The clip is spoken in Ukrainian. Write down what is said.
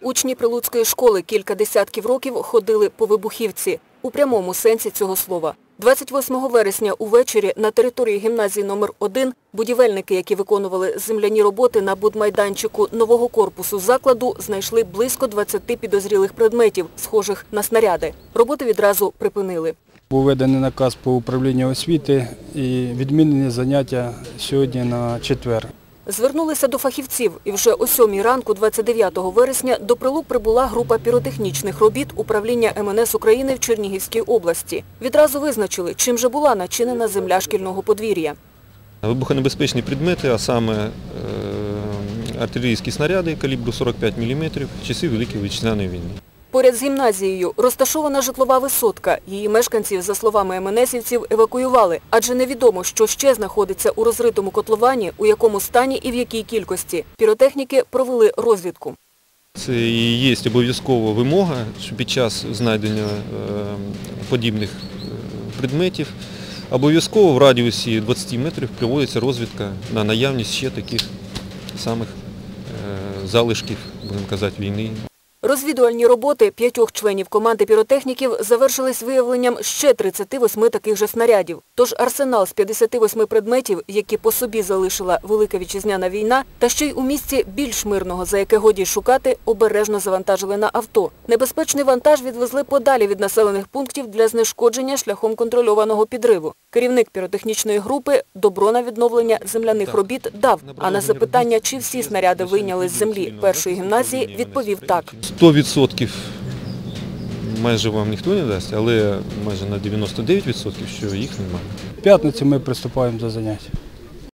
Учні Прилуцької школи кілька десятків років ходили по вибухівці у прямому сенсі цього слова. 28 вересня увечері на території гімназії номер 1 будівельники, які виконували земляні роботи на будмайданчику нового корпусу закладу, знайшли близько 20 підозрілих предметів, схожих на снаряди. Роботи відразу припинили. Був виданий наказ по управлінню освіти і відмінені заняття сьогодні на четвер. Звернулися до фахівців і вже о 7 ранку 29 вересня до Прилук прибула група піротехнічних робіт управління МНС України в Чернігівській області. Відразу визначили, чим же була начинена земля шкільного подвір'я. Вибухонебезпечні предмети, а саме е, артилерійські снаряди калібру 45 мм часів Великої Вітчизняної війни. Поряд з гімназією розташована житлова висотка. Її мешканців, за словами МНСівців, евакуювали, адже невідомо, що ще знаходиться у розритому котловані, у якому стані і в якій кількості. Піротехніки провели розвідку. Це і є обов'язкова вимога, що під час знайдення е, подібних е, предметів обов'язково в радіусі 20 метрів проводиться розвідка на наявність ще таких самих е, залишків, будемо казати, війни. Розвідувальні роботи п'ятьох членів команди піротехніків завершились виявленням ще 38 таких же снарядів. Тож арсенал з 58 предметів, які по собі залишила Велика Вітчизняна війна, та ще й у місці більш мирного, за яке годі шукати, обережно завантажили на авто. Небезпечний вантаж відвезли подалі від населених пунктів для знешкодження шляхом контрольованого підриву. Керівник піротехнічної групи добро на відновлення земляних робіт дав, а на запитання, чи всі снаряди вийняли з землі першої гімназії, відповів так. 100% майже вам ніхто не дасть, але майже на 99%, що їх немає. В п'ятницю ми приступаємо до занять.